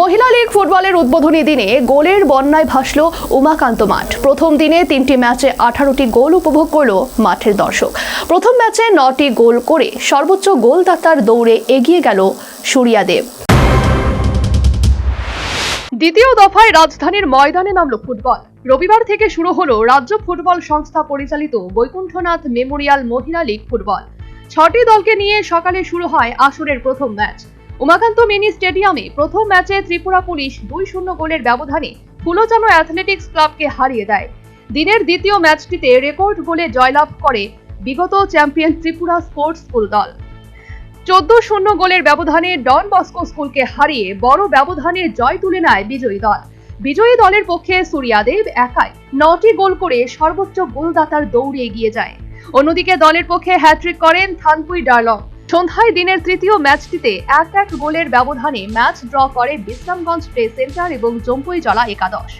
মহিলা লীগ ফুটবলের উদ্বোধনী দিনে গোলের বন্যায় ভাসল উমাকান্ত মাঠ। প্রথম দিনে তিনটি ম্যাচে আঠারোটি গোল উপভোগ করল মাঠের দর্শক। প্রথম ম্যাচে নটি গোল করে সর্বোচ্চ গোলদাতার দৌড়ে এগিয়ে গেল সুরিয়াদেব। দ্বিতীয় দফায় রাজধানীর ময়দানে নামল ফুটবল। রবিবার থেকে শুরু হলো রাজ্য ফুটবল সংস্থা পরিচালিত বৈকুণ্ঠনাথ মেমোরিয়াল মহিলা লীগ ফুটবল। ছটি দলকে নিয়ে সকালে শুরু হয় আসরের প্রথম ম্যাচ। উমাকান্ত মিনি স্টেডিয়ামে প্রথম ম্যাচে ত্রিপুরা পুলিশ দুই শূন্য গোলের ব্যবধানে ফুলোজানো অ্যাথলেটিক্স ক্লাবকে হারিয়ে দেয়। দিনের দ্বিতীয় ম্যাচটিতে রেকর্ড গোলে জয়লাভ করে বিগত চ্যাম্পিয়ন ত্রিপুরা স্পোর্টস স্কুল দল। চোদ্দ শূন্য গোলের ব্যবধানে ডন বস্কো স্কুলকে হারিয়ে বড় ব্যবধানে জয় তুলে নেয় বিজয়ী দল। বিজয়ী দলের পক্ষে সুরিয়াদেব একাই নটি গোল করে সর্বোচ্চ গোলদাতার দৌড়ে এগিয়ে যায়। অন্যদিকে দলের পক্ষে হ্যাট্রিক করেন থানপুই ডার্লং। সন্ধ্যায় দিনের তৃতীয় ম্যাচটিতে এক এক গোলের ব্যবধানে ম্যাচ ড্র করে বিশ্রামগঞ্জ প্লে সেন্টার এবং জম্পুই জলা একাদশ।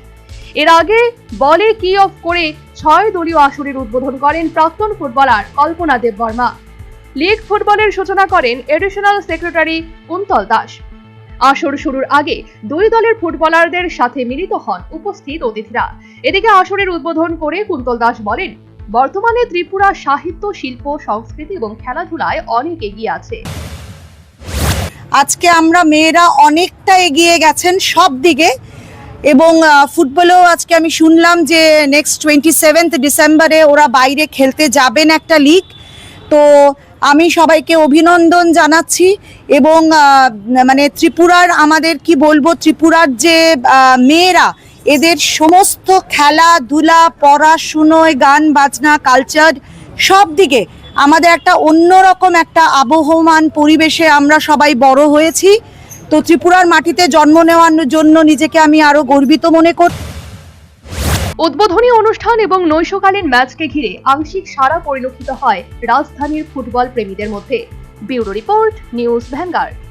এর আগে বলে কি অফ করে ছয় দলীয় আসরের উদ্বোধন করেন প্রাক্তন ফুটবলার কল্পনা দেব বর্মা। লিগ ফুটবলের সূচনা করেন এডিশনাল সেক্রেটারি কুন্তল দাস। আসর শুরুর আগে দুই দলের ফুটবলারদের সাথে মিলিত হন উপস্থিত অতিথিরা। এদিকে আসরের উদ্বোধন করে কুন্তল দাস বলেন বর্তমানে ত্রিপুরা সাহিত্য, শিল্প, সংস্কৃতি এবং খেলাধুলায় অনেক এগিয়ে আছে। আজকে আমরা মেয়েরা অনেকটা এগিয়ে গেছেন সব দিকে এবং ফুটবলেও আজকে আমি শুনলাম যে নেক্সট টোয়েন্টি সেভেন্থ ডিসেম্বরে ওরা বাইরে খেলতে যাবেন একটা লিগ তো আমি সবাইকে অভিনন্দন জানাচ্ছি এবং মানে ত্রিপুরার আমাদের কি বলব, ত্রিপুরার যে মেয়েরা এদের সমস্ত খেলাধুলা পড়াশুনোয়, গান, বাজনা কালচার সব দিকে আমাদের একটা অন্যরকম একটা আবহমান পরিবেশে আমরা সবাই বড় হয়েছি। তো ত্রিপুরার মাটিতে জন্ম নেওয়ার জন্য নিজেকে আমি আরও গর্বিত মনে করি উদ্বোধনী অনুষ্ঠান এবং নৈশকালীন ম্যাচকে ঘিরে আংশিক সারা পরিলক্ষিত হয় রাজধানীর ফুটবল প্রেমীদের মধ্যে। Bureau report, news Vanguard.